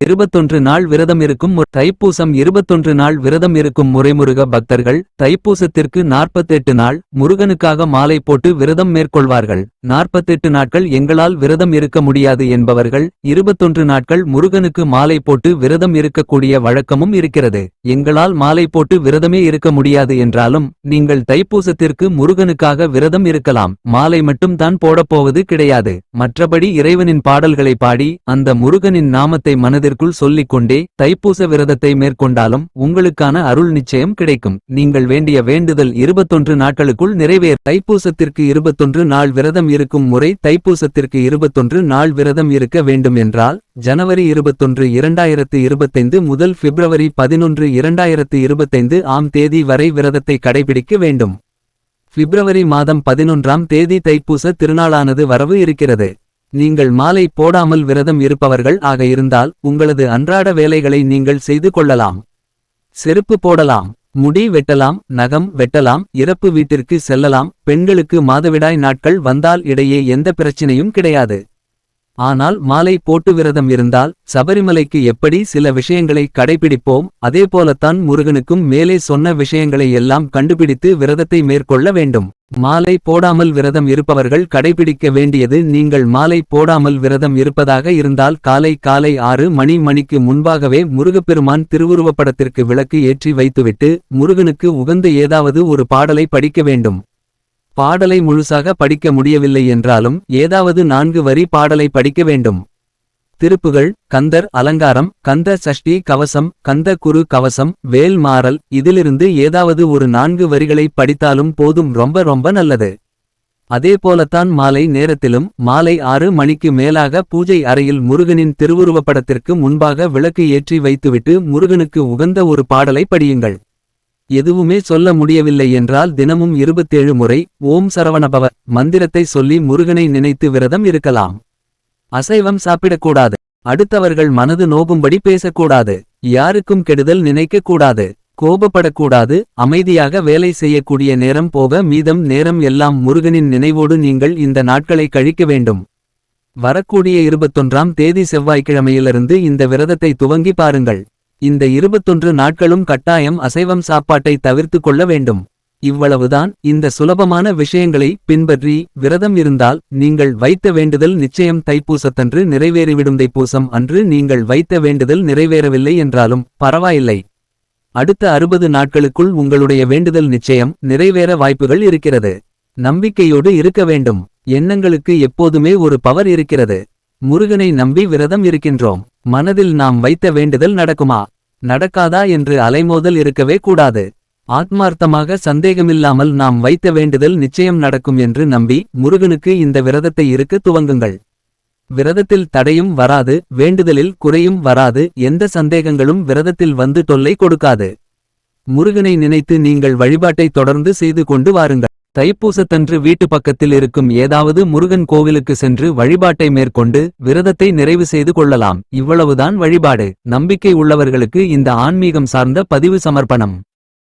இருபத்தொன்று நாள் விரதம் இருக்கும் தைப்பூசம் இருபத்தொன்று நாள் விரதம் இருக்கும் முறைமுருக பக்தர்கள் தைப்பூசத்திற்கு நாற்பத்தெட்டு நாள் முருகனுக்காக மாலை போட்டு விரதம் மேற்கொள்வார்கள். நாற்பத்தெட்டு நாட்கள் எங்களால் விரதம் இருக்க முடியாது என்பவர்கள் இருபத்தொன்று நாட்கள் முருகனுக்கு மாலை போட்டு விரதம் இருக்கக்கூடிய வழக்கமும் இருக்கிறது. எங்களால் மாலை போட்டு விரதமே இருக்க முடியாது என்றாலும் நீங்கள் தைப்பூசத்திற்கு முருகனுக்காக விரதம் இருக்கலாம். மாலை மட்டும் தான் போடப்போவது கிடையாது. மற்றபடி இறைவனின் பாடல்களை பாடி அந்த முருகனின் நாமத்தை மனதிற்குள் சொல்லிக் கொண்டே தைப்பூச விரதத்தை மேற்கொண்டாலும் உங்களுக்கான அருள் நிச்சயம் கிடைக்கும். நீங்கள் வேண்டிய வேண்டுதல் இருபத்தொன்று நாட்களுக்குள் நிறைவேற. தைப்பூசத்திற்கு இருபத்தொன்று நாள் விரதம் இருக்கும் முறை தைப்பூசத்திற்கு இருபத்தொன்று நாள் விரதம் இருக்க வேண்டும் என்றால் ஜனவரி இருபத்தொன்று இரண்டாயிரத்து இருபத்தைந்து முதல் பிப்ரவரி பதினொன்று இரண்டாயிரத்து இருபத்தைந்து ஆம் தேதி வரை விரதத்தை கடைபிடிக்க வேண்டும். பிப்ரவரி மாதம் பதினொன்றாம் தேதி தைப்பூச திருநாளானது வரவு இருக்கிறது. நீங்கள் மாலை போடாமல் விரதம் இருப்பவர்கள் ஆக இருந்தால் உங்களது அன்றாட வேலைகளை நீங்கள் செய்து கொள்ளலாம். செருப்பு போடலாம் முடி வெட்டலாம் நகம் வெட்டலாம் இறப்பு வீட்டிற்கு செல்லலாம் பெண்களுக்கு மாதவிடாய் நாட்கள் வந்தால் இடையே எந்த பிரச்சனையும் கிடையாது. ஆனால் மாலை போட்டு விரதம் இருந்தால் சபரிமலைக்கு எப்படி சில விஷயங்களை கடைபிடிப்போம் அதேபோலத்தான் முருகனுக்கும் மேலே சொன்ன விஷயங்களை எல்லாம் கண்டுபிடித்து விரதத்தை மேற்கொள்ள வேண்டும். மாலை போடாமல் விரதம் இருப்பவர்கள் கடைபிடிக்க வேண்டியது நீங்கள் மாலை போடாமல் விரதம் இருப்பதாக இருந்தால் காலை காலை ஆறு மணி மணிக்கு முன்பாகவே முருகப்பெருமான் திருவுருவப்படத்திற்கு விளக்கு ஏற்றி வைத்துவிட்டு முருகனுக்கு உகந்த ஏதாவது ஒரு பாடலை படிக்க வேண்டும். பாடலை முழுசாக படிக்க முடியவில்லை என்றாலும் ஏதாவது நான்கு வரி பாடலை படிக்க வேண்டும். திருப்புகள் கந்தர் அலங்காரம் கந்த சஷ்டி கவசம் கந்த குரு கவசம் வேல் மாறல் இதிலிருந்து ஏதாவது ஒரு நான்கு வரிகளை படித்தாலும் போதும் ரொம்ப ரொம்ப நல்லது. அதேபோலத்தான் மாலை நேரத்திலும் மாலை ஆறு மணிக்கு மேலாக பூஜை அறையில் முருகனின் திருவுருவப்படத்திற்கு முன்பாக விளக்கு ஏற்றி வைத்துவிட்டு முருகனுக்கு உகந்த ஒரு பாடலை படியுங்கள். எதுவுமே சொல்ல முடியவில்லை என்றால் தினமும் இருபத்தேழு முறை ஓம் சரவணபவ மந்திரத்தை சொல்லி முருகனை நினைத்து விரதம் இருக்கலாம். அசைவம் சாப்பிடக்கூடாது. அடுத்தவர்கள் மனது நோகும்படி பேசக்கூடாது. யாருக்கும் கெடுதல் நினைக்கக்கூடாது. கோபப்படக்கூடாது. அமைதியாக வேலை செய்யக்கூடிய நேரம் போக மீதம் நேரம் எல்லாம் முருகனின் நினைவோடு நீங்கள் இந்த நாட்களை கழிக்க வேண்டும். வரக்கூடிய இருபத்தொன்றாம் தேதி செவ்வாய்க்கிழமையிலிருந்து இந்த விரதத்தை துவங்கி பாருங்கள். இந்த இருபத்தொன்று நாட்களும் கட்டாயம் அசைவம் சாப்பாட்டை தவிர்த்து கொள்ள வேண்டும். இவ்வளவுதான் இந்த சுலபமான விஷயங்களை பின்பற்றி விரதம் இருந்தால் நீங்கள் வைத்த வேண்டுதல் நிச்சயம் தைப்பூசத்தன்று நிறைவேறிவிடும். தைப்பூசம் அன்று நீங்கள் வைத்த வேண்டுதல் நிறைவேறவில்லை என்றாலும் பரவாயில்லை. அடுத்த அறுபது நாட்களுக்குள் உங்களுடைய வேண்டுதல் நிச்சயம் நிறைவேற வாய்ப்புகள் இருக்கிறது. நம்பிக்கையோடு இருக்க வேண்டும். எண்ணங்களுக்கு எப்போதுமே ஒரு பவர் இருக்கிறது. முருகனை நம்பி விரதம் இருக்கின்றோம். மனதில் நாம் வைத்த வேண்டுதல் நடக்குமா? நடக்காதா என்று அலைமோதல் இருக்கவே கூடாது. ஆத்மார்த்தமாக சந்தேகமில்லாமல் நாம் வைத்த வேண்டுதல் நிச்சயம் நடக்கும் என்று நம்பி முருகனுக்கு இந்த விரதத்தை இருக்க துவங்குங்கள். விரதத்தில் தடையும் வராது வேண்டுதலில் குறையும் வராது எந்த சந்தேகங்களும் விரதத்தில் வந்து தொல்லை கொடுக்காது. முருகனை நினைத்து நீங்கள் வழிபாட்டை தொடர்ந்து செய்து கொண்டு வாருங்கள். தைப்பூசத்தன்று வீட்டு பக்கத்தில் இருக்கும் ஏதாவது முருகன் கோவிலுக்கு சென்று வழிபாட்டை மேற்கொண்டு விரதத்தை நிறைவு செய்து கொள்ளலாம். இவ்வளவுதான் வழிபாடு. நம்பிக்கை உள்ளவர்களுக்கு இந்த ஆன்மீகம் சார்ந்த பதிவு சமர்ப்பணம்.